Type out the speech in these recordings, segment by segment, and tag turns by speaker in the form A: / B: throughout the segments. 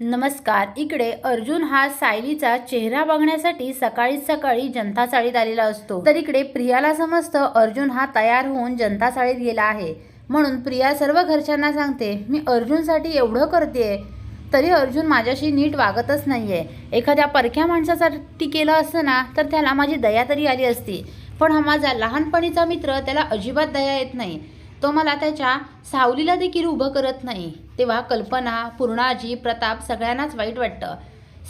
A: नमस्कार. इकडे अर्जुन हा सायलीचा चेहरा बघण्यासाठी सकाळीच सकाळी जनता चाळीत आलेला असतो. तर इकडे प्रियाला समजतं अर्जुन हा तयार होऊन जनता चाळीत गेला आहे. म्हणून प्रिया सर्व घरच्यांना सांगते मी अर्जुनसाठी एवढं करते तरी अर्जुन माझ्याशी नीट वागतच नाही आहे एखाद्या परख्या माणसासाठी केलं असतं ना तर त्याला माझी दया तरी आली असती. पण हा माझा लहानपणीचा मित्र त्याला अजिबात दया येत नाही. तो मला त्याच्या सावलीला देखील उभं करत नाही. तेव्हा कल्पना पूर्णाजी प्रताप सगळ्यांनाच वाईट वाटतं.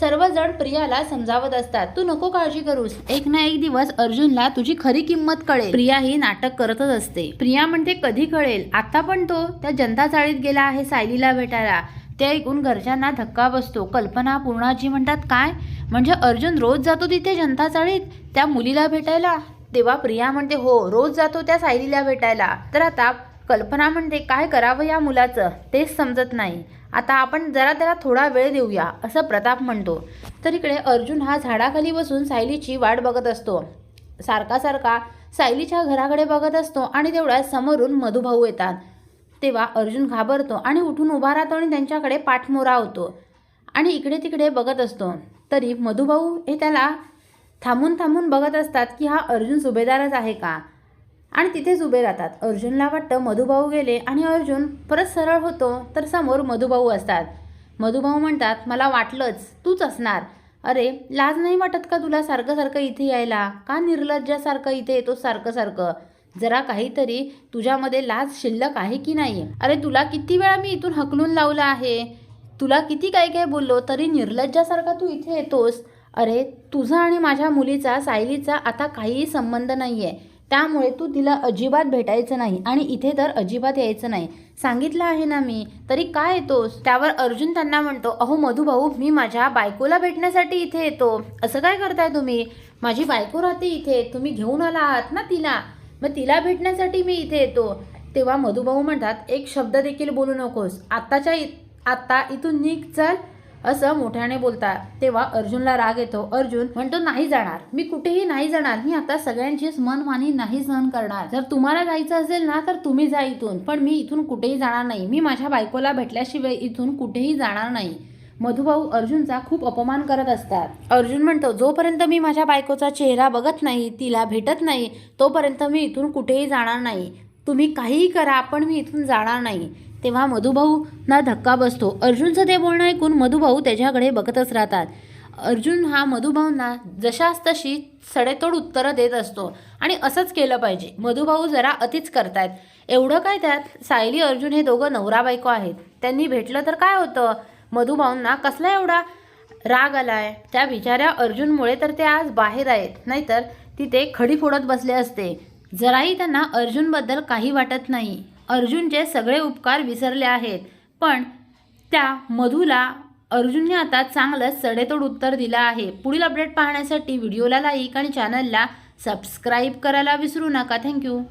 A: सर्वजण प्रियाला समजावत असतात तू नको काळजी करूस. एक ना एक दिवस अर्जुनला तुझी खरी किंमत कळेल. प्रिया ही नाटक करतच असते. प्रिया म्हणते कधी कळेल? आता पण तो त्या जनता चाळीत गेला आहे सायलीला भेटायला. ते ऐकून घरच्यांना धक्का बसतो. कल्पना पूर्णाजी म्हणतात काय? म्हणजे अर्जुन रोज जातो तिथे जनता चाळीत? त्या मुलीला भेटायला? तेव्हा प्रिया म्हणते हो रोज जातो त्या सायलीला भेटायला. तर आता कल्पना म्हणते काय करावं या मुलाचं तेच समजत नाही. आता आपण जरा त्याला थोडा वेळ देऊया असं प्रताप म्हणतो. तर इकडे अर्जुन हा झाडाखाली बसून सायलीची वाट बघत असतो. सारखा सारखा सायलीच्या घराकडे बघत असतो आणि तेवढ्या समोरून मधुभाऊ येतात. तेव्हा अर्जुन घाबरतो आणि उठून उभा राहतो आणि त्यांच्याकडे पाठमोरा होतो. आणि इकडे तिकडे बघत असतो. तरी मधुभाऊ हे त्याला थांबून थांबून बघत असतात की हा अर्जुन सुभेदारच आहे का? आणि तिथेच उभे राहतात. अर्जुनला वाटतं मधुभाऊ गेले आणि अर्जुन परत सरळ होतो तर समोर मधुभाऊ असतात. मधुभाऊ म्हणतात मला वाटलंच तूच असणार. अरे लाज नाही वाटत का तुला सारखं सारखं इथे यायला? का निर्लज्जासारखं इथे येतो सारखं सारखं? जरा काहीतरी तुझ्यामध्ये लाज शिल्लक आहे की नाही अरे तुला किती वेळा मी इथून हकलून लावलं आहे? तुला किती काय काय बोललो तरी निर्लज्जासारखा तू इथे येतोस? अरे तुझा आणि माझ्या मुलीचा सायलीचा आता काहीही संबंध नाही आहे त्यामुळे तू तिला अजिबात भेटायचं नाही आणि इथे तर अजिबात यायचं नाही. सांगितलं आहे ना मी. तरी काय येतोस? त्यावर अर्जुन त्यांना म्हणतो अहो मधुभाऊ मी माझ्या बायकोला भेटण्यासाठी इथे येतो. असं काय करताय तुम्ही? माझी बायको राहते इथे. तुम्ही घेऊन आला आहात ना तिला. मग तिला भेटण्यासाठी मी इथे येतो. तेव्हा मधुभाऊ म्हणतात एक शब्द देखील बोलू नकोस. आत्ताच्या इ आत्ता इथून निघ चल. असं मोठ्याने बोलतात. तेव्हा अर्जुनला राग येतो. अर्जुन म्हणतो नाही जाणार. मी कुठेही नाही जाणार. मी आता सगळ्यांचीच मनमानी नाही सहन करणार. जर तुम्हाला जायचं असेल ना तर तुम्ही जा इथून. पण मी इथून कुठेही जाणार नाही. मी माझ्या बायकोला भेटल्याशिवाय इथून कुठेही जाणार नाही. मधुभाऊ अर्जुनचा खूप अपमान करत असतात. अर्जुन म्हणतो जोपर्यंत मी माझ्या बायकोचा चेहरा बघत नाही तिला भेटत नाही तोपर्यंत मी इथून कुठेही जाणार नाही. तुम्ही काहीही करा पण मी इथून जाणार नाही. तेव्हा मधुभाऊना धक्का बसतो. अर्जुनचं ते बोलणं ऐकून मधुभाऊ त्याच्याकडे बघतच राहतात. अर्जुन हा मधुभाऊंना जशास तशी सडेतोड उत्तरं देत असतो आणि असंच केलं पाहिजे. मधुभाऊ जरा अतिच करतायत. एवढं काय त्यात? सायली अर्जुन हे दोघं नवरा बायको आहेत. त्यांनी भेटलं तर काय होतं? मधुभाऊंना कसला एवढा राग आलाय? त्या बिचाऱ्या अर्जुनमुळे तर ते आज बाहेर आहेत. नाहीतर तिथे खडी फोडत बसले असते. जराही त्यांना अर्जुनबद्दल काही वाटत नाही. अर्जुनचे सगळे उपकार विसरले आहेत. पण त्या मधूला अर्जुनने आता चांगलंच सडेतोड उत्तर दिलं आहे. पुढील अपडेट पाहण्यासाठी व्हिडिओला लाईक आणि चॅनलला सबस्क्राईब करायला विसरू नका. थँक्यू